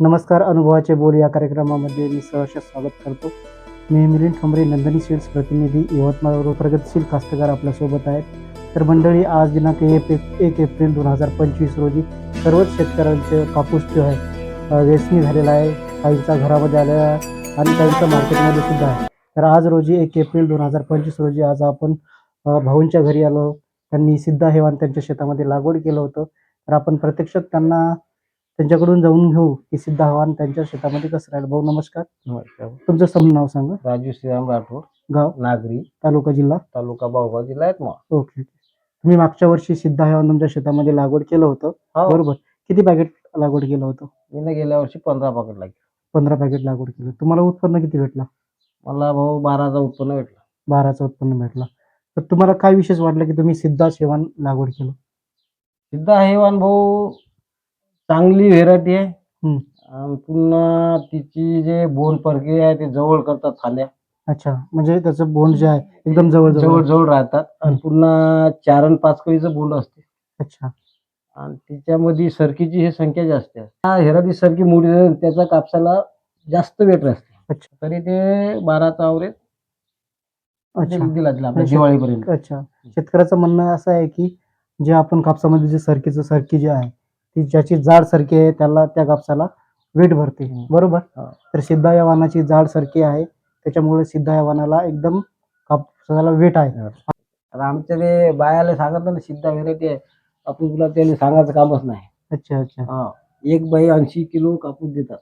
नमस्कार अनुभवाचे बोल या कार्यक्रमामध्ये मी सहर्ष स्वागत करतो. मी मिलिंद ठोंबरे नंदनी सीड्स प्रतिनिधी यवतमाळवर प्रगतशील कास्तकार आपल्यासोबत आहेत. तर मंडळी आज दिनांक एक एक एप्रिल दोन हजार पंचवीस रोजी सर्वच शेतकऱ्यांचे कापूस जो आहे वेचणी झालेला आहे. काहींचा घरामध्ये आलेला आहे आणि काहींचा मार्केटमध्ये सुद्धा आहे. तर आज रोजी एक एप्रिल दोन हजार पंचवीस रोजी आज आपण भाऊंच्या घरी आलो. त्यांनी सिद्धा हेवान त्यांच्या शेतामध्ये लागवड केलं होतं. तर आपण प्रत्यक्षात त्यांना त्यांच्याकडून जाऊन घेऊ की सिद्धा हवान त्यांच्या शेतामध्ये कसं राहील. भाऊ नमस्कार. तुमचं समोर नाव सांगा. राजू श्रीराम राठोड. गाव? नागरी. तालुका जिल्हा? तालुका बावगाव जिल्हा आहेत मग. ओके तुम्ही मागच्या वर्षी सिद्धा हेवान तुमच्या शेतामध्ये लागवड केलं होतं. हो. बरोबर. किती पॅकेट लागवड केलं होतं? मी गेल्या वर्षी पंधरा पाकिट लागले. पंधरा पॅकेट लागवड केलं. तुम्हाला उत्पन्न किती भेटला? मला भाऊ बाराचा उत्पन्न भेटलं. बाराचं उत्पन्न भेटला. तर तुम्हाला काय विशेष वाटलं की तुम्ही सिद्धा शेवान लागवड केलं? सिद्धा हेवान भाऊ चांगली व्हेरायटी आहे. हम्म. आणि पुन्हा तिची जे बोन प्रक्रिया आहे ते जवळ करतात खाल्या. अच्छा म्हणजे त्याचं बोंड जे आहे एकदम जवळ जवळ जवळ जवळ राहतात. आणि पुन्हा चार आणि पाच कळीचं बोंड असते. अच्छा. आणि तिच्यामध्ये सरकीची ही संख्या जास्त आहे. हा हेराची सरकी मोठी त्याचा कापसाला जास्त वेट असते अच्छा. तरी ते बाराचा आवरेज अच्छा. दिला दिला आपल्या अच्छा. दिवाळीपर्यंत. अच्छा. शेतकऱ्याचं म्हणणं असं आहे की जे आपण कापसामध्ये जे सरकीचं सरकी जे आहे ती ज्याची जाड सरकी आहे त्याला त्या कापसाला वेट भरते. बरोबर. तर सिद्धा या वाहनाची जाड सरकी आहे त्याच्यामुळे सिद्धा या वाहनाला एकदम कापसाला वेट आहे. आता आमच्या ते बायाला सांगितलं ना सिद्धा व्हेरायटी आहे आपण तुला त्याला सांगायचं कामच नाही. अच्छा अच्छा. हा. एक बाई ऐंशी किलो कापूस देतात.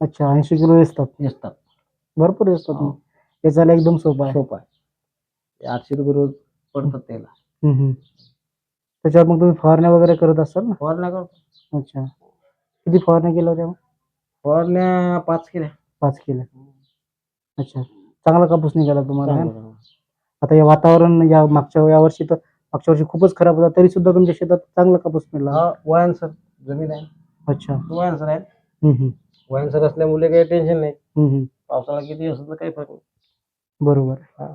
अच्छा ऐंशी किलो असतात नेसतात भरपूर असतात हा. मग वेचायला एकदम सोपं आहे. सोपं आहे. आठशे रुपये रोज पडतात त्याला. त्याच्यावर मग तुम्ही फवारण्या वगैरे करत असाल ना? फवारण्या करतो. अच्छा. किती फवारण्या केल्या होत्या मग? फवारण्या पाच केल्या. पाच केल्या. अच्छा. चांगला कापूस निघाला तुम्हाला है ना? चांगलं. आता या वातावरण या मागच्या या वर्षी तर मागच्या वर्षी खूपच खराब होता तरी सुद्धा तुमच्या शेतात चांगला कापूस मिळाला. हा वयानुसार जमीन आहे. अच्छा. वयानुसार आहे. हम्म, हम्म, वयानुसार असल्यामुळे काही टेन्शन नाही. हम्म, हम्म. पावसाळा किती असलं तर काही फरक नाही. बरोबर. हा.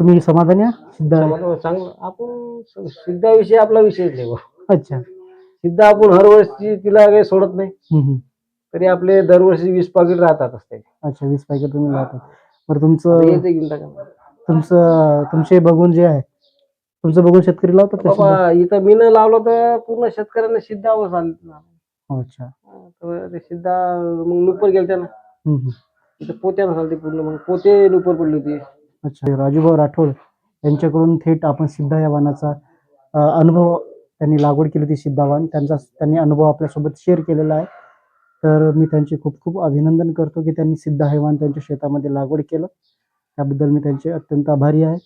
तुम्ही समाधानी आहात? सिद्ध चांगलं. आपण सिद्धा विषय आपला विषयच नाही बुवा. अच्छा. सिद्धा आपण हर वर्षी तिला काही सोडत नाही. हम्म, हम्म. तरी आपले दरवर्षी वीस पाकिट राहतातच ते अच्छा वीस पॅकेट तुम्ही लावतात बरं तुमचं तुमचं तुमचे बघून जे आहे तुमचं बघून शेतकरी लावतात का सिद्ध? बाबा इथं मी न लावलं तर पूर्ण शेतकऱ्यांना सिद्धावर चालत हो, अच्छा ते सिद्धा मग नुपर गेलते ना. हम्म, हम्म. तिथं पोत्यानं चालते पूर्ण. मग पोते नुपर पडली होती. अच्छा. राजूभाऊ राठोड यांच्याकडून थेट आपण सिद्धा या वाहनाचा अनुभव त्यांनी लागवड केली होती सिद्धावान त्यांचा त्यांनी अनुभव आपल्यासोबत शेअर केलेला आहे. तर मी त्यांचे खूप खूप अभिनंदन करतो की त्यांनी सिद्धा हैवान त्यांच्या शेतामध्ये लागवड केलं. त्याबद्दल मी त्यांचे अत्यंत आभारी आहे.